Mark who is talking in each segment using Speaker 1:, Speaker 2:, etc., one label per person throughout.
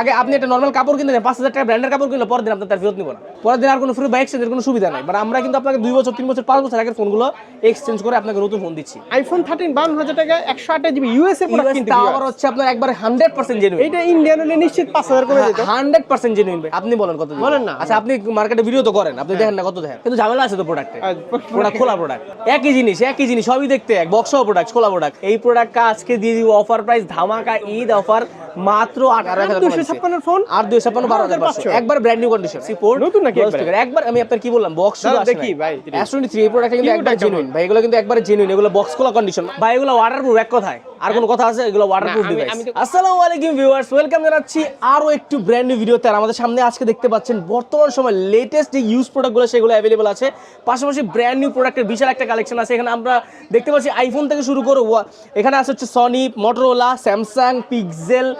Speaker 1: আগে আপনি একটা নর্মাল কাপড় কিনতে পাঁচ হাজার টাকা ব্র্যান্ডের কাপড় কিনলে পরের দিন আপনার তার ফেরত নিব না। পরের দিন আর কোনো ফ্রি বা এক্সচেঞ্জের কোনো সুবিধা নাই। বাট আমরা কিন্তু আপনাকে দুই বছর তিন বছর পাঁচ বছর আগের ফোনগুলো এক্সচেঞ্জ করে আপনাকে নতুন ফোন দিচ্ছি।
Speaker 2: আইফোন থার্টিন বান্ন হাজার টাকা একশো আঠাশ জিবি
Speaker 1: তাও
Speaker 2: viewers।
Speaker 1: আবার হচ্ছে আপনার একবার হান্ড্রেড পার্সেন্ট জেনুইন
Speaker 2: এইটা ইন্ডিয়ান হলে নিশ্চিত পাঁচ হাজার করে দিত
Speaker 1: হান্ড্রেড পার্সেন্ট জেনুইন আপনি বলেন কত
Speaker 2: বলেন না।
Speaker 1: আচ্ছা আপনি মার্কেটে ভিডিও তো করেন। আপনি দেখেন না কত দেখেন। কিন্তু ঝামেলা আছে তো প্রোডাক্টে প্রোডাক্ট খোলা প্রোডাক্ট একই জিনিস একই জিনিস সবই দেখতে এক। বক্স প্রোডাক্ট খোলা প্রোডাক্ট এই প্রোডাক্টটা আজকে দিয়ে দিব অফার প্রাইস ধামাকা ঈদ অফার মাত্র
Speaker 2: ফোন?
Speaker 1: আর ছাপ্পান্ন বারো হাজার একবার ব্র্যান্ড নিউ কন্ডিশন
Speaker 2: নতুন নাকি একবার
Speaker 1: আমি আপনার কি বললাম? বক্স
Speaker 2: দেখি ভাই,
Speaker 1: থ্রি এই প্রোডাক্ট কিন্তু একবার জেনুইন ভাই এগুলো কিন্তু একবার জেনুইন এগুলো বক্স খোলা কন্ডিশন ভাই এগুলো ওয়াটারপ্রুফ এক কথায়। আর কোনো কথা আছে? এগুলো ওয়াটারপ্রুফ ডিভাইস আসসালামু আলাইকুম ভিউয়ার্স ওয়েলকাম জানাচ্ছি আরও একটু ব্র্যান্ড নিউ ভিডিওতে আর আমাদের সামনে আজকে দেখতে পাচ্ছেন বর্তমান সময় লেটেস্ট যে ইউজ প্রোডাক্টগুলো সেগুলো অ্যাভেলেবল আছে। পাশাপাশি ব্র্যান্ড নিউ প্রোডাক্টের বিশাল একটা কালেকশন আছে। এখানে আমরা দেখতে পাচ্ছি আইফোন থেকে শুরু করে এখানে আছে হচ্ছে সনি মোটরোলা স্যামসাং পিক্সেল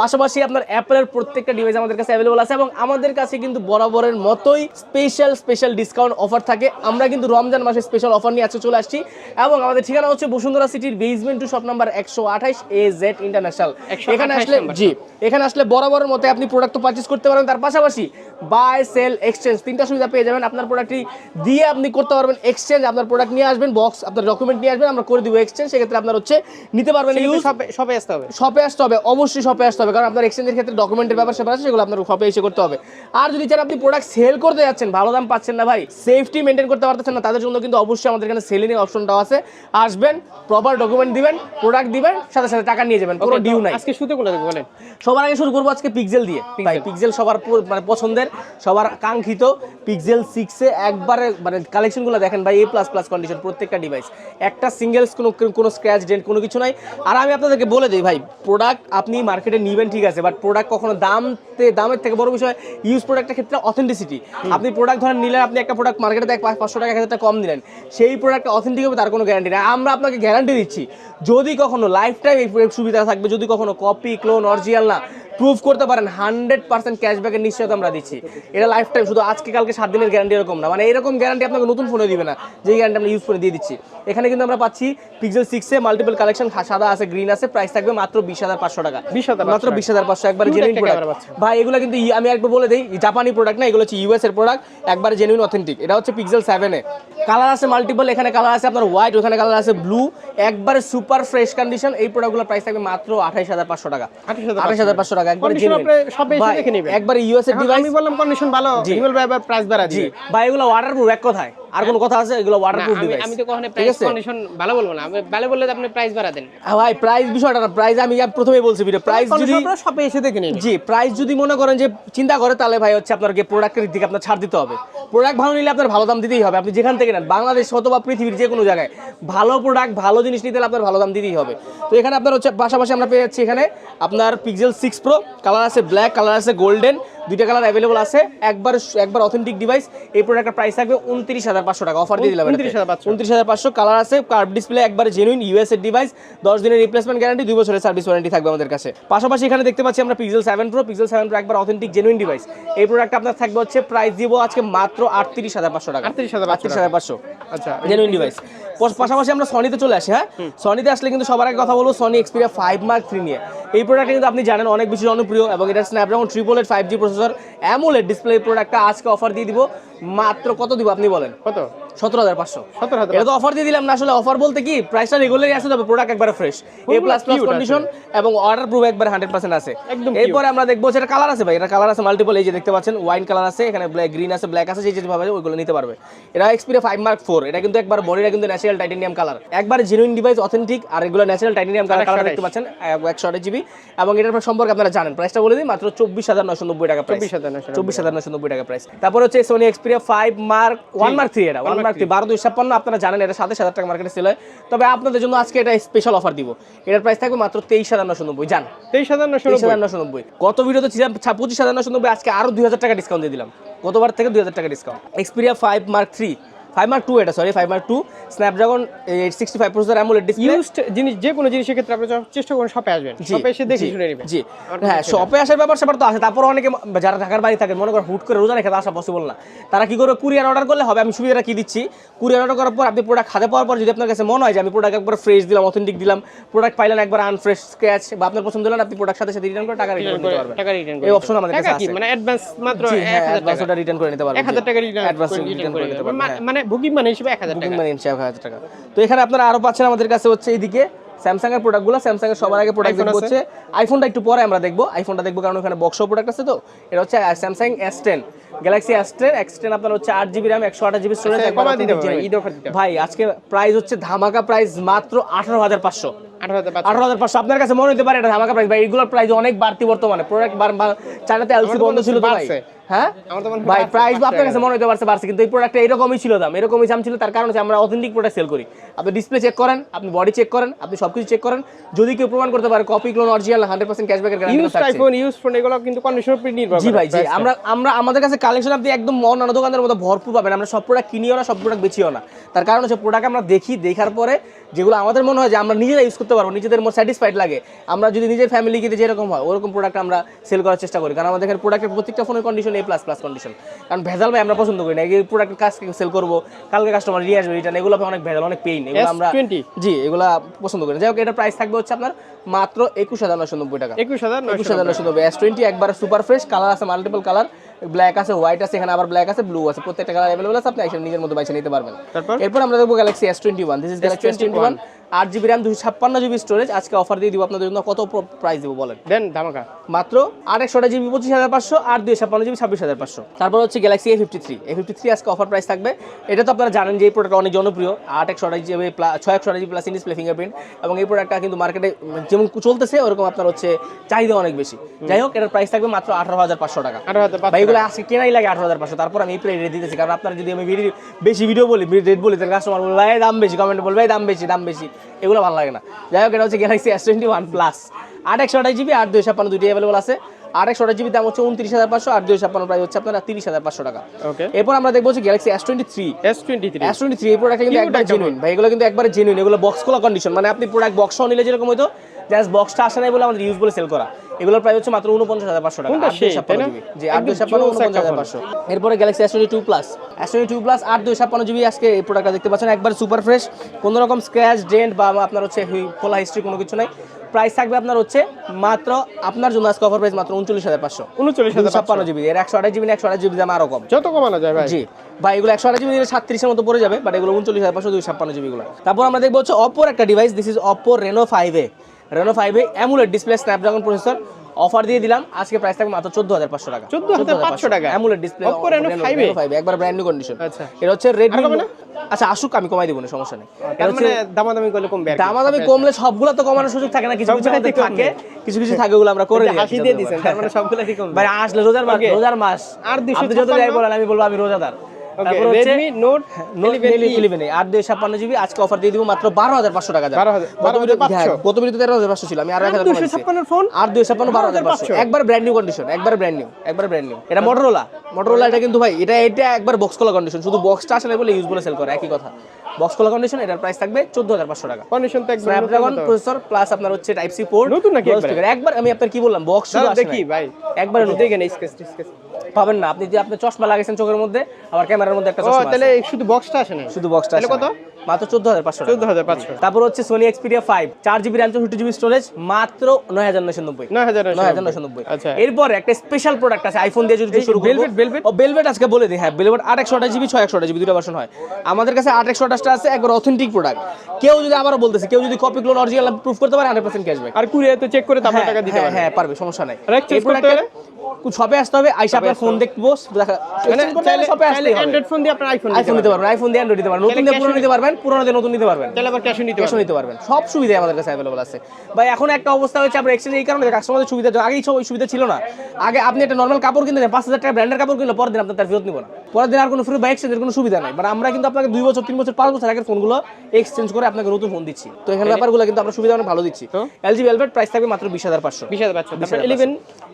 Speaker 1: পাশাপাশি আপনার অ্যাপেলের প্রত্যেকটা ডিভাইস আমাদের কাছে অ্যাভেলেবল আছে এবং আমাদের কাছে কিন্তু বরাবরের মতোই স্পেশাল স্পেশাল ডিসকাউন্ট অফার থাকে। আমরা কিন্তু রমজান মাসে স্পেশাল অফার নিয়ে আজকে চলে আসছি এবং আমাদের ঠিকানা হচ্ছে বসুন্ধরা সিটির বেসমেন্ট টু শপ নাম্বার একশো আঠাইশ এ জেড ইন্টারন্যাশনাল এখানে আসলে জি এখানে আসলে বরাবরের মতো আপনি প্রোডাক্ট তো পারচেস করতে পারবেন। তার পাশাপাশি বাই সেল এক্সচেঞ্জ তিনটা সুবিধা পেয়ে যাবেন। আপনার প্রোডাক্টটি দিয়ে আপনি করতে পারবেন এক্সচেঞ্জ আপনার প্রোডাক্ট নিয়ে আসবেন বক্স আপনার ডকুমেন্ট নিয়ে আসবেন আমরা করে দিব এক্সচেঞ্জ সেক্ষেত্রে আপনার হচ্ছে নিতে পারবেন
Speaker 2: সবে আসতে হবে।
Speaker 1: শপে আসতে হবে অবশ্যই শপে আসতে হবে। কারণ আপনার এক্সচেঞ্জের ক্ষেত্রে ডকুমেন্টের ব্যাপার স্যাপার আছে সেগুলো আপনার শপে এসে করতে হবে। আর যদি চান আপনি প্রোডাক্ট সেল করতে যাচ্ছেন ভালো দাম পাচ্ছেন না ভাই সেফটি মেনটেন করতে পারতেছেন না তাদের জন্য কিন্তু অবশ্যই আমাদের এখানে সেলিং অপশনটাও আছে। আসবেন প্রপার ডকুমেন্ট দিবেন প্রোডাক্ট দিবেন সাথে সাথে টাকা নিয়ে যাবেন কোনো ডিউ নাই।
Speaker 2: আজকে শুতে কোনটা বলেন?
Speaker 1: সবার আগে শুরু করব আজকে পিক্সেল দিয়ে। ভাই পিক্সেল সবার মানে পছন্দের সবার কাঙ্ক্ষিত পিক্সেল সিক্সে একবারে মানে কালেকশনগুলো দেখেন ভাই এ প্লাস প্লাস কন্ডিশন প্রত্যেকটা ডিভাইস একটা সিঙ্গেলস কোনো কোনো স্ক্র্যাচ ডেন্ট কোনো কিছু নাই। আর আমি আপনাদেরকে বলে দিই ভাই প্রোডাক্ট আপনি মার্কেটে নেবেন ঠিক আছে বাট প্রোডাক্ট কখনো দামতে দামের থেকে বড় বিষয় ইউজ প্রোডাক্টের ক্ষেত্রে অথেন্টিসিটি আপনি প্রোডাক্ট ধরেন নিলেন আপনি একটা প্রোডাক্ট মার্কেটে দেখ পাঁচশো টাকা এক হাজার কম দিলেন সেই প্রোডাক্টটা অথেন্টিক হবে তার কোনো গ্যারান্টি নেই। আমরা আপনাকে গ্যারান্টি দিচ্ছি যদি কখনো লাইফ টাইম এই সুবিধা থাকবে যদি কখনো কপি ক্লোন অরিজিনাল না প্রুভ করতে পারেন হান্ড্রেড পার্সেন্ট ক্যাশব্যাকের নিশ্চয়তা আমরা দিচ্ছি। এটা লাইফ টাইম শুধু আজকে কালকে সাত দিনের গ্যারান্টি এরকম না। মানে এরকম গ্যারান্টি আপনাকে নতুন ফোনে দিবে না। যে গ্যারান্টি আমরা ইউজ করে দিয়ে দিচ্ছি। এখানে কিন্তু আমরা পাচ্ছি পিক্সেল সিক্সে মাল্টিপল কালেকশন সাদা আছে গ্রিন আছে প্রাইস থাকবে মাত্র বিশ হাজার পাঁচশো টাকা।
Speaker 2: 20,500
Speaker 1: মাত্র বিশ হাজার পাঁচশো একবার জেনুইন প্রোডাক্ট ভাই এগুলো কিন্তু আমি একবার বলে দিই জাপানি প্রোডাক্ট না এগুলো হচ্ছে ইউএস এর প্রোডাক্ট একবার জেনুইন অথেন্টিক এটা হচ্ছে পিক্সেল সেভেনে কালার আছে মাল্টিপল এখানে কালার আছে আপনার হোয়াইট ওখানে কালার আছে ব্লু একবারে সুপার ফ্রেশ কন্ডিশন এই প্রোডাক্টগুলোর প্রাইস থাকবে মাত্র আঠাইশ হাজার পাঁচশো টাকা।
Speaker 2: 28,500
Speaker 1: আঠাইশ হাজার পাঁচশো টাকা একবার
Speaker 2: Condition আপনি সবে এসে দেখে নিবেন।
Speaker 1: একবার ইউএস এর
Speaker 2: এখন
Speaker 1: ডিভাইস
Speaker 2: আমি বললাম কন্ডিশন ভালো হিমেল ভাই আবার প্রাইস বাড়া দিবে।
Speaker 1: ভাই এগুলো ওয়াটারপ্রুফ এক কথায়। আর কোনো কথা আছে? এগুলো ওয়াটারপ্রুফ ডিভাইস
Speaker 3: আমি তো কখনো প্রাইস কন্ডিশন ভালো বলব না। আমি ভালো বললে আপনি প্রাইস বাড়া দেন।
Speaker 1: হ্যাঁ ভাই প্রাইস বিষয়টা না। প্রাইস আমি প্রথমেই বলছি ভিডিও প্রাইস যদি
Speaker 2: সবে এসে দেখে নিন
Speaker 1: জি প্রাইস যদি মনে করেন যে চিন্তা করে তাহলে ভাই হচ্ছে আপনার প্রোডাক্টের দিকে আপনার ছাড় দিতে হবে। প্রোডাক্ট ভালো নিলে আপনার ভালো দাম দিতেই হবে। আপনি যেখান থেকে নেন বাংলাদেশ অথবা পৃথিবীর যে কোনো জায়গায় ভালো প্রোডাক্ট ভালো জিনিস নিতে আপনার ভালো দাম দিতেই হবে। তো এখানে আপনার হচ্ছে পাশাপাশি আমরা পেয়ে যাচ্ছি এখানে আপনার পিক্সেল সিক্স প্রো কালার আছে ব্ল্যাক কালার আছে গোল্ডেন দুইটা কালার অ্যাভেলেবল আছে। একবার একবার অথেন্টিক ডিভাইস এই প্রোডাক্টের প্রাইস থাকবে উনত্রিশ হাজার পাঁচশো টাকা অফার দিয়ে দিলাম
Speaker 2: 29,500
Speaker 1: উনত্রিশ হাজার পাঁচশো। কালার আছে কার্ভ ডিসপ্লে একবার জেনুইন ইউএস এর ডিভাইস দশ দিনের রিপ্লেসমেন্ট গ্যারান্টি দুই বছরের সার্ভিস ওয়ারেন্টি থাকবে আমাদের কাছে। পাশাপাশি এখানে দেখতে পাচ্ছি আমরা Pixel seven Pro Pixel seven Pro একবার অথেন্টিক জেনুইন ডিভাইস এই প্রোডাক্ট আপনার থাকবে হচ্ছে প্রাইস দিব আজকে মাত্র আটত্রিশ হাজার পাঁচশো টাকা।
Speaker 2: 38,500
Speaker 1: আটত্রিশ হাজার পাঁচশো।
Speaker 2: আচ্ছা।
Speaker 1: জেনুইন ডিভাইস পাশাপাশি আমরা সনিতে চলে আসি হ্যাঁ? সনিতে আসলে কিন্তু সবার আগে কথা বলব Sony Xperia five Mark three নিয়ে। এই প্রোডাক্টটা কিন্তু আপনি জানেন অনেক বেশি জনপ্রিয় এবং এটা Snapdragon triple eight five G processor AMOLED display প্রোডাক্টটা আজকে অফার দিয়ে দিব। মাত্র কত দিব আপনি বলেন?
Speaker 2: কত?
Speaker 1: সতেরো হাজার পাঁচশো।
Speaker 2: সতেরো হাজার
Speaker 1: এটা তো অফার দিয়ে দিলাম না আসলে অফার বলতে কি প্রাইসটা রেগুলারই আছে তবে প্রোডাক্ট একবার fresh A plus plus condition এবং অর্ডার প্রুফ একবার হান্ড্রেড পার্সেন্ট আছে।
Speaker 2: একদম
Speaker 1: এরপরে আমরা দেখব সেটা কালার আছে ভাই এটা কালার আছে মাল্টিপল এই যে দেখতে পাচ্ছেন ওয়াইন কালার আছে এখানে ব্ল্যাক গ্রিন আছে ব্ল্যাক আছে যে যে ভাবে ওইগুলো নিতে পারবে। এটা এক্সপিরিয়া ফাইভ মার্ক ফোর এটা কিন্তু একবার বডিটা কিন্তু ন্যাচারাল টাইটেনিয়াম কালার একবার জেনুইন ডিভাইস অথেন্টিক আর এগুলো ন্যাচারাল টাইটেনিয়াম কালার কালার দেখতে পাচ্ছেন একশো আঠাশ জিবি এবং এটার সম্পর্কে আপনারা জানেন। প্রাইসটা বলে দিই মাত্র চব্বিশ হাজার নশো নব্বই টাকা প্রাইস
Speaker 2: 24,990
Speaker 1: চব্বিশ হাজার নশো নব্বই টাকা প্রাইস তারপর হচ্ছে Sony Xperia five mark one mark three এটা ওয়ান মার্ক থ্রি বারো দুই ছাপ্পান্ন আপনারা জানেন এটা সাতাশ হাজার টাকা মার্কেটে সেল হয়। তবে আপনাদের জন্য আজকে এটা স্পেশাল অফার দিব। এটার প্রাইস থাকবে মাত্র তেইশ হাজার নশো নব্বই জান।
Speaker 2: তেইশ হাজার নশো
Speaker 1: তেইশ হাজার নশো নব্বই। গত ভিডিওতে ছিলাম পঁচিশ হাজার নশো নব্বই আজকে আরও দুই হাজার টাকা ডিসকাউন্ট দিয়ে দিলাম। গতবার থেকে দুই হাজার টাকা discount Xperia five mark three five mark two এটা sorry five mark two Snapdragon eight sixty five processor AMOLED display
Speaker 2: জিনিস যে কোনো জিনিসের ক্ষেত্রে আপনি চেষ্টা করুন শপে আসবেন। শপে এসে দেখে শুনে নেবেন।
Speaker 1: জি। হ্যাঁ শপে আসার ব্যাপার স্যাপার তো আছে তারপর অনেকে যারা ঢাকার বাড়ি থাকে মনে করেন হুট করে রোজা রেখে আসা পসিবল না। তারা কি করে কুরিয়ার অর্ডার করলে হবে। আমি সুবিধাটা কি দিচ্ছি? কুরিয়ার অর্ডার করার পর আপনি প্রোডাক্ট খাতে পাওয়ার পর যদি আপনার কাছে মনে হয় যে আমি প্রোডাক্ট একবার ফ্রেশ দিলাম অথেন্টিক দিলাম প্রোডাক্ট পাইলেন একবার আনফ্রেশ স্ক্র্যাচ বা আপনার পছন্দ হলেন আপনি প্রোডাক্ট সাথে সাথে রিটার্ন করে টাকা রিটার্ন করতে পারবেন।
Speaker 2: টাকা রিটার্ন
Speaker 1: এই অপশন আমাদের কাছে আছে।
Speaker 2: মানে অ্যাডভান্স মাত্র
Speaker 1: জি,
Speaker 2: এক হাজার
Speaker 1: অ্যাডভান্স
Speaker 2: টাকা।
Speaker 1: রিটার্ন করে নিতে পারবেন
Speaker 2: এক হাজার টাকা রিটার্ন
Speaker 1: অ্যাডভান্স
Speaker 2: রিটার্ন
Speaker 1: রিটার্ন
Speaker 2: করে
Speaker 1: করে নিতে
Speaker 2: নিতে
Speaker 1: পারবেন।
Speaker 2: মানে বুকিং মানে হিসেবে এক হাজার
Speaker 1: বুকিং মানে হিসেবে এক হাজার টাকা। তো এখানে আপনারা আরও পাচ্ছেন আমাদের কাছে হচ্ছে এইদিকে স্যামসাং এর প্রোডাক্টগুলো স্যামসাং এর সবার আগে প্রোডাক্ট দেখব? হচ্ছে আইফোনটা একটু পরে আমরা দেখব। আইফোনটা দেখব কারণ ওখানে বক্সও প্রোডাক্ট আছে তো। এটা হচ্ছে Samsung S ten Galaxy S ten X ten আপনার হচ্ছে আট জিবি র্যাম একশো আঠাশ জিবি স্টোরেজ
Speaker 2: আচ্ছা, হবে।
Speaker 1: ভাই আজকে প্রাইস হচ্ছে ধামাকা প্রাইস মাত্র আঠারো হাজার পাঁচশো।
Speaker 2: আঠারো হাজার পাঁচশো।
Speaker 1: আপনার কাছে মনে হতে পারে এটা ধামাকা প্রাইস ভাই এগুলোর প্রাইস অনেক বাড়তি বর্তমানে। প্রোডাক্ট চায়নাতে এলসি বন্ধ ছিল তো ভাই। হ্যাঁ? ভাই প্রাইস আপনার কাছে মনে হতে পারছে কিন্তু এই প্রোডাক্টটা এরকমই ছিল দাম এরকমই দাম ছিল তার কারণ হচ্ছে আমরা অথেন্টিক প্রোডাক্ট সেল করি। আপনি ডিসপ্লে চেক করেন আপনি বডি চেক করেন আপনি সবকিছু চেক করেন। যদি কেউ প্রমাণ করতে পারে copy clone original hundred percent ক্যাশব্যাকের
Speaker 2: use iPhone use phone এগুলো কিন্তু কন্ডিশন উপর নির্ভর
Speaker 1: জি ভাই জি আমরা আমরা আমাদের কাছে কালেকশন আপনি একদম অন্যান্য দোকানের মতো ভরপুর পাবেন। আমরা সব প্রোডাক্ট কিনিও না সব প্রোডাক্ট বেচিও না। তার কারণ হচ্ছে প্রোডাক্ট আমরা দেখি দেখার পরে যেগুলো আমাদের মনে হয় যে আমরা নিজেরা ইউজ করতে পারব নিজেদের মধ্যে স্যাটিসফাইড লাগে। আমরা যদি নিজের ফ্যামিলি কিনে যেরকম হয় ওরকম প্রোডাক্ট আমরা সেল করার চেষ্টা করি। কারণ আমাদের এখানে প্রোডাক্টের প্রত্যেকটা ফোনের condition A plus plus condition কারণ ভেজাল ভাই আমরা পছন্দ করি না। এই প্রোডাক্টের কাজ সেল করব কালকে কাস্টমার নিয়ে আসবে রিটার্ন এগুলো অনেক ভেজাল অনেক পেইন এগুলো আমরা জি এগুলা পছন্দ করি। যাই হোক এটার প্রাইস থাকবে হচ্ছে আপনার মাত্র একুশ হাজার নশো নব্বই টাকা।
Speaker 2: একুশ হাজার
Speaker 1: একুশ হাজার নশো নব্বই। এস টোয়েন্টি একবার সুপার ফ্রেশ কালার আছে মাল্টিপল কালার ব্ল্যাক আছে হোয়াইট আছে এখানে আবার ব্ল্যাক আছে ব্লু আছে। প্রত্যেকটা কালার অ্যাভেলেবল আছে আপনি নিজের মতো বাইছে নিতে পারবেন।
Speaker 2: তারপর?
Speaker 1: এরপর আমরা দেখব Galaxy S twenty one this is Galaxy S twenty one আট জিবি র্যাম দুশো ছাপ্পান্ন জিবি স্টোরেজ আজকে অফার দিয়ে দিব আপনাদের জন্য। কত প্রাইস দেবো বলেন?
Speaker 2: দেন ধামাকা।
Speaker 1: মাত্র আট একশোটা জিবি পঁচিশ হাজার পাঁচশো আর দুই ছাপ্পান্ন জিবি ছাব্বিশ হাজার পাঁচশো। তারপর হচ্ছে Galaxy A fifty three A fifty three আজকে অফার প্রাইস থাকবে। এটা তো আপনারা জানেন যে এই প্রোডাক্ট অনেক জনপ্রিয়। আট একশো আঠাশ জিবি ছয় একশো আঠাশ জিবি প্লাস ডিসপ্লে ফিঙ্গারপ্রিন্ট এবং এই প্রোডাক্টটা কিন্তু মার্কেটে যেমন চলতেছে ওরকম আপনার হচ্ছে চাহিদা অনেক বেশি। যাই হোক এটার প্রাইস থাকবে মাত্র আঠারো হাজার পাঁচশো টাকা। এগুলো আজকে কেনাই লাগে আঠারো হাজার পাঁচশো। তারপর আমি এই প্রাইস রেট দিতেছি। কারণ আপনার যদি আমি ভিডিও বেশি ভিডিও বলি রেট বলি তাহলে কাস্টমার বলবে দাম বেশি। কমেন্টে বলবে দাম বেশি দাম বেশি। এগুলো ভালো লাগে না। যাই হোক এটা হচ্ছে Galaxy S twenty one plus আট একশো আঠাশ জিবি আট দুই ছাপ্পান্ন দুটি অ্যাভেলেবল আছে। আট একশো আঠাশ জিবি দাম হচ্ছে উনত্রিশ হাজার পাঁচশো আট দুই ছাপ্পান্ন প্রায় হচ্ছে আপনার তিরিশ হাজার পাঁচশো টাকা।
Speaker 2: ওকে
Speaker 1: এরপর আমরা দেখব হচ্ছে Galaxy S twenty three
Speaker 2: S twenty three
Speaker 1: S twenty three এই প্রোডাক্ট কিন্তু একবার জেনুইন ভাই এগুলো কিন্তু একবার জেনুইন এগুলো বক্স খোলা কন্ডিশন মানে আপনি প্রোডাক্ট বক্স নিলে যেরকম হতো জাস্ট বক্সটা আসে নাই বলে আমাদের ইউজ বলে সেল করা। এগুলোর প্রাইস হচ্ছে মাত্র উনপঞ্চাশ হাজার পাঁচশো টাকা।
Speaker 2: কোনটা?
Speaker 1: আট দুই
Speaker 2: সেই,
Speaker 1: ছাপ্পান্ন জিবি জি আট দুই ছাপ্পান্ন উনপঞ্চাশ হাজার। পাঁচশো। এরপরে Galaxy S two plus S two plus আট দুই ছাপ্পান্ন জিবি আজকে এই প্রোডাক্টটা দেখতে পাচ্ছেন। একবার সুপার ফ্রেশ কোনো রকম স্ক্র্যাচ ডেন্ট বা আপনার হচ্ছে খোলা হিস্ট্রি কোনো কিছু নাই। প্রাইস থাকবে আপনার হচ্ছে মাত্র আপনার জন্য আজকে অফার প্রাইস মাত্র উনচল্লিশ হাজার পাঁচশো।
Speaker 2: উনচল্লিশ হাজার
Speaker 1: ছাপ্পান্ন জিবি এর একশো আঠাশ জিবি একশো আঠাশ জিবি দাম আরও কম।
Speaker 2: যত কমানো যায় ভাই।
Speaker 1: জি। ভাই এগুলো একশো আঠাশ জিবি দিলে সাতত্রিশের মতো পড়ে যাবে বাট এগুলো উনচল্লিশ হাজার পাঁচশো দুই ছাপ্পান্ন জিবিগুলো তারপর আমরা দেখব হচ্ছে অপোর একটা device this is Oppo Reno five A Reno five AMOLED display Snapdragon processor offer দিয়ে দিলাম। আজকে প্রাইস থাকবে মাত্র চোদ্দ হাজার পাঁচশো টাকা।
Speaker 2: 14,500 টাকা?
Speaker 1: AMOLED display
Speaker 2: Oppo Reno 5A?
Speaker 1: Five একবার ব্র্যান্ড নিউ কন্ডিশন
Speaker 2: আচ্ছা।
Speaker 1: এটা হচ্ছে রেডমি
Speaker 2: না?
Speaker 1: আচ্ছা আসুক আমি কমাই দিব না সমস্যা নেই।
Speaker 2: তার মানে দামাদামি করলে কমবে কি।
Speaker 1: দামাদামি কমলে সবগুলো তো কমানোর সুযোগ থাকে না কিছু কিছু থাকে কিছু কিছু থাকে ওগুলো আমরা করে দিই
Speaker 2: হাসি দিয়ে দিছেন তার মানে সবগুলাই কমবে?
Speaker 1: ভাই আসলে রোজার মাস রোজার মাস।
Speaker 2: আর 256
Speaker 1: যত যাই বলেন আমি বলব আমি রোজাদার।
Speaker 2: ওকে
Speaker 1: তারপর হচ্ছে
Speaker 2: রেডমি নোট
Speaker 1: নোট ইলেভেন আট দুই ছাপ্পান্ন জিবি আজকে অফার দিয়ে দিব মাত্র বারো হাজার পাঁচশো টাকা
Speaker 2: 12,000 12,500
Speaker 1: গত ভিডিওতে তেরো হাজার পাঁচশো ছিল আমি আর এক হাজার কমাইছি।
Speaker 2: 256 ফোন?
Speaker 1: আর দুই ছাপ্পান্ন বারো হাজার পাঁচশো।
Speaker 2: 12,500
Speaker 1: একবার ব্র্যান্ড নিউ কন্ডিশন একবার ব্র্যান্ড নিউ একবার ব্র্যান্ড নিউ এটা এটা কিন্তু ভাই এটা এটা একবার বক্স কন্ডিশন শুধু বক্সটা আসলে বলে ইউজ বলে সেল করে একই কথা। বক্স খোলা কন্ডিশন এটার প্রাইস থাকবে চোদ্দ হাজার পাঁচশো টাকা।
Speaker 2: কন্ডিশন তো একদম
Speaker 1: স্ন্যাপড্রাগন প্রসেসর প্লাস আপনার হচ্ছে টাইপ সি পোর্ট
Speaker 2: নতুন নাকি একবার?
Speaker 1: আমি আপনার কি বললাম বক্স
Speaker 2: দেখি ভাই।
Speaker 1: একবার নতুন।
Speaker 2: দেখেন স্কেচ স্কেচ
Speaker 1: পাবেন না আপনি যে আপনি চশমা লাগিয়েছেন চোখের মধ্যে আবার ক্যামেরার মধ্যে একটা চশমা
Speaker 2: তাহলে। শুধু বক্সটা আসে না
Speaker 1: শুধু বক্সটা
Speaker 2: তাহলে কত?
Speaker 1: মাত্র চোদ্দ হাজার পাঁচশো
Speaker 2: চোদ্দ হাজার পাঁচশো।
Speaker 1: তারপর হচ্ছে সোনি এক্সপিরিয়া ফাইভ চার জিবি র্যাম চৌষট্টি জিবি স্টোরেজ মাত্র নয় হাজার নয়শো নব্বই।
Speaker 2: নয় হাজার
Speaker 1: নয় হাজার নয়শো নব্বই।
Speaker 2: আচ্ছা।
Speaker 1: এরপর একটা স্পেশাল প্রোডাক্ট আছে আইফোন দিয়ে যদি শুরু
Speaker 2: Velvet, Velvet?
Speaker 1: ও বেলভেট আজকে বলে দিই হ্যাঁ বেলভেট আট একশো আঠাশ জিবি ছয় একশো আঠাশ জিবি দুটো ভার্সন হয়। আমাদের কাছে আট একশো আঠাশটা আছে একবার অথেন্টিক প্রোডাক্ট কেউ যদি আবারও বলতেছে কেউ যদি কপি ক্লোন অরিজিনাল প্রুফ করতে পারে হান্ড্রেড পার্সেন্ট ক্যাশব্যাক
Speaker 2: আর কুরিয়ার তো চেক করে তারপর টাকা দিতে
Speaker 1: হ্যাঁ
Speaker 2: পারবে।
Speaker 1: হ্যাঁ পারবে সমস্যা নাই? শপে আসতে হবে আইসা আপনার ফোন দেখব দেখা
Speaker 2: মানে
Speaker 1: শপে
Speaker 2: অ্যান্ড্রয়েড ফোন দিয়ে আপনার আইফোন
Speaker 1: আইফোন নিতে পারবেন। আইফোন দিয়ে অ্যান্ড্রয়েড নিতে পারবেন। নতুন দিয়ে পুরো নিতে পারবেন। পারবেন পুরোনো দিয়ে নতুন নিতে পারবেন।
Speaker 2: তাহলে আবার ক্যাশও নিতে
Speaker 1: ক্যাশও নিতে পারবেন। সব সুবিধাই আমাদের কাছে অ্যাভেলেবল আছে। ভাই এখন একটা অবস্থা হচ্ছে আমরা এক্সচেঞ্জ এই কারণে কাস্টমারদের সুবিধা আগেই সব ওই সুবিধা ছিল না। আগে আপনি একটা নর্মাল কাপড় কিনতে পাঁচ হাজার টাকা ব্র্যান্ডের কাপড় কিনলে পরের দিন আপনার তার ফেরত নিব না। পরের দিন আর কোনো ফ্রি বা এক্সচেঞ্জের কোনো সুবিধা নাই। বাট আমরা কিন্তু আপনাকে দুই বছর তিন বছর পাঁচ বছর আগের ফোনগুলো এক্সচেঞ্জ করে আপনাকে নতুন ফোন দিচ্ছি। তো এখানে ব্যাপারগুলো কিন্তু আমরা সুবিধা অনেক ভালো দিচ্ছি।
Speaker 2: তো?
Speaker 1: এলজি ভেলভেট প্রাইস থাকবে মাত্র বিশ হাজার পাঁচশো।
Speaker 2: বিশ হাজার পাঁচশো ইলেভেন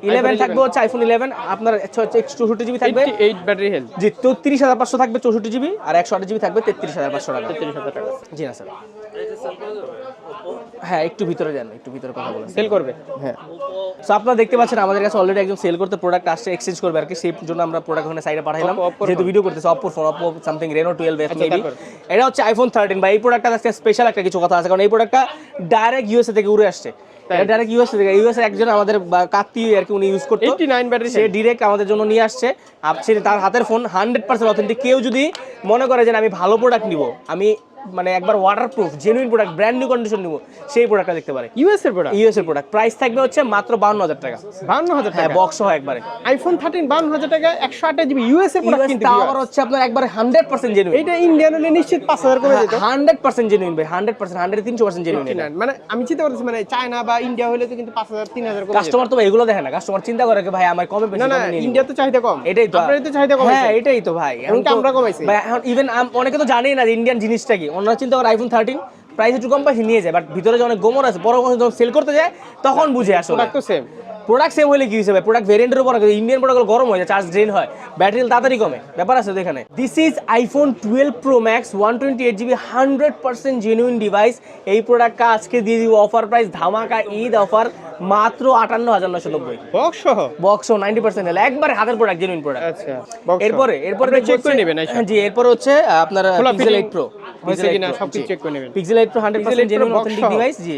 Speaker 1: ইলেভেন থাকবে হচ্ছে আইফোন ইলেভেন আপনার চৌষট্টি জিবি থাকবে।
Speaker 2: এইট ব্যাটারি হেলথ
Speaker 1: জি চৌত্রিশ হাজার পাঁচশো থাকবে চৌষট্টি জিবি আর একশো আট জিবি থাকবে তেত্রিশ হাজার পাঁচশো টাকা।
Speaker 2: তিরিশ হাজার টাকা।
Speaker 1: জি না স্যার। হ্যাঁ একটু ভিতরে যান একটু ভিতরে কথা বলেন।
Speaker 2: সেল করবে?
Speaker 1: হ্যাঁ। সো আপনারা দেখতে পাচ্ছেন আমাদের কাছে অলরেডি একজন সেল করতে প্রোডাক্ট আসছে এক্সচেঞ্জ করবে আর কি। সেই জন্য আমরা প্রোডাক্ট ওখানে সাইডে পাঠাইলাম। যেহেতু ভিডিও করতেছে Oppo phone Oppo something Reno twelve F maybe এটা হচ্ছে আইফোন থার্টিন বা এই প্রোডাক্টটা আজকে স্পেশাল একটা কিছু কথা আছে কারণ এই প্রোডাক্টটা ডাইরেক্ট ইউএসএ থেকে উড়ে আসছে। ডাইরেক্ট ইউএসএ থেকে ইউএসএ একজন আমাদের কাত্তি আর কি উনি ইউজ করতো।
Speaker 2: নাইন ব্যাটারি
Speaker 1: সে ডিরেক্ট আমাদের জন্য নিয়ে আসছে। আপ- তার হাতের ফোন হান্ড্রেড পার্সেন্ট অথেন্টিক কেউ যদি মনে করে যে আমি ভালো প্রোডাক্ট নিব আমি মানে একবার water proof genuine product brand new condition নিব সেই প্রোডাক্টটা দেখতে পারে।
Speaker 2: ইউএস এর প্রোডাক্ট
Speaker 1: ইউএস এর প্রোডাক্ট প্রাইস থাকবে হচ্ছে মাত্র বাউন্ন হাজার টাকা।
Speaker 2: বান্ন হাজার
Speaker 1: হ্যাঁ
Speaker 2: টাকা?
Speaker 1: বক্স সহ একবারে।
Speaker 2: আইফোন থার্টিন বান্ন হাজার টাকা একশো আট জিবি ইউএস এর প্রোডাক্ট কিন্তু
Speaker 1: আবার হচ্ছে আপনার একবারে হান্ড্রেড পার্সেন্ট জেনুইন
Speaker 2: এইটা ইন্ডিয়ান হলে নিশ্চিত পাঁচ হাজার করে যেত।
Speaker 1: হান্ড্রেড পার্সেন্ট জেনুইন ভাই হান্ড্রেড পার্সেন্ট হান্ড্রেড তিনশো পার্সেন্ট জেনুইন
Speaker 2: মানে আমি চিন্তা করতেছি মানে চায়না বা ইন্ডিয়া হলে তো কিন্তু পাঁচ হাজার তিন হাজার করে
Speaker 1: কাস্টমার তো ভাই এগুলো দেখে না। কাস্টমার চিন্তা করে কি ভাই আমার কমে বেশি
Speaker 2: না না
Speaker 1: কমে
Speaker 2: ইন্ডিয়া তো চাহিদা কম।
Speaker 1: এটাই তো।
Speaker 2: তো চাহিদা
Speaker 1: হ্যাঁ এটাই তো ভাই। এখন তো-
Speaker 2: আমরা কমাইছি।
Speaker 1: ভাই এখন ইভেন অনেকে তো জানেই না ইন্ডিয়ান জিনিসটা কি। অন্যরা চিন্তা করে আইফোন থার্টিন প্রাইস একটু কম পাইছে নিয়ে যায়। বাট ভিতরে যে অনেক গোমর আছে বড় যখন সেল করতে যায় তখন বুঝে
Speaker 2: আসো তো সেম
Speaker 1: প্রোডাক্ট সেম হলে কি হিসেবে প্রোডাক্ট ভেরিয়েন্টের উপর ইন্ডিয়ান প্রোডাক্ট গরম হয়ে যায় চার্জ ড্রেন হয়। ব্যাটারি তাড়াতাড়ি কমে ব্যাপার আছে এখানে। This is iPhone twelve Pro Max one twenty eight GB hundred percent genuine device এই প্রোডাক্টটা আজকে দিয়ে দিব অফার প্রাইস ধামাকা ঈদ অফার মাত্র আটান্ন হাজার নশো নব্বই।
Speaker 2: বক্স সহ?
Speaker 1: বক্স নাইনটি পার্সেন্ট হলে একবারে হাতের প্রোডাক্ট জেনুইন প্রোডাক্ট
Speaker 2: আচ্ছা
Speaker 1: এরপরে এরপরে
Speaker 2: চেক করে নেবেন আচ্ছা।
Speaker 1: জি এরপরে হচ্ছে আপনার Pixel 8 Pro Pixel 8 Pro 100%
Speaker 2: Pixel 8 Pro
Speaker 1: genuine authentic device জি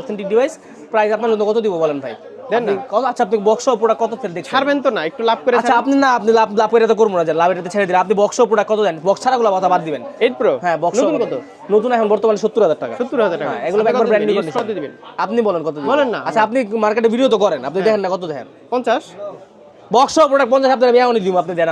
Speaker 1: অথেন্টিক ডিভাইস প্রাইস আপনার কত দিব বলেন ভাই?
Speaker 2: দেন না।
Speaker 1: আপনি আচ্ছা আপনি বক্স প্রোডাক্ট কত ফেল দেখছেন?
Speaker 2: ছাড়বেন তো না একটু লাভ করে
Speaker 1: আচ্ছা আপনি না আপনি লাভ লাভ করে তো করব না লাভ এটাতে ছেড়ে দিন। আপনি বক্স প্রোডাক্ট কত দেন? বক্স ছাড়াগুলো কথা বাদ দিবেন।
Speaker 2: প্রো
Speaker 1: হ্যাঁ বক্স
Speaker 2: নতুন কত?
Speaker 1: নতুন এখন বর্তমানে সত্তর হাজার টাকা।
Speaker 2: সত্তর হাজার টাকা।
Speaker 1: হ্যাঁ, এগুলো
Speaker 2: আপনি
Speaker 1: একবার ব্র্যান্ড নিউ
Speaker 2: কত দিবেন?
Speaker 1: আপনি বলেন কত দিবেন?
Speaker 2: বলেন না।
Speaker 1: আচ্ছা আপনি মার্কেটে ভিডিও তো করেন। আপনি দেখেন না কত দেখেন
Speaker 2: পঞ্চাশ?
Speaker 1: বক্স প্রোডাক্ট পঞ্চাশ আপনার আমি এখনই দিব আপনি দেন।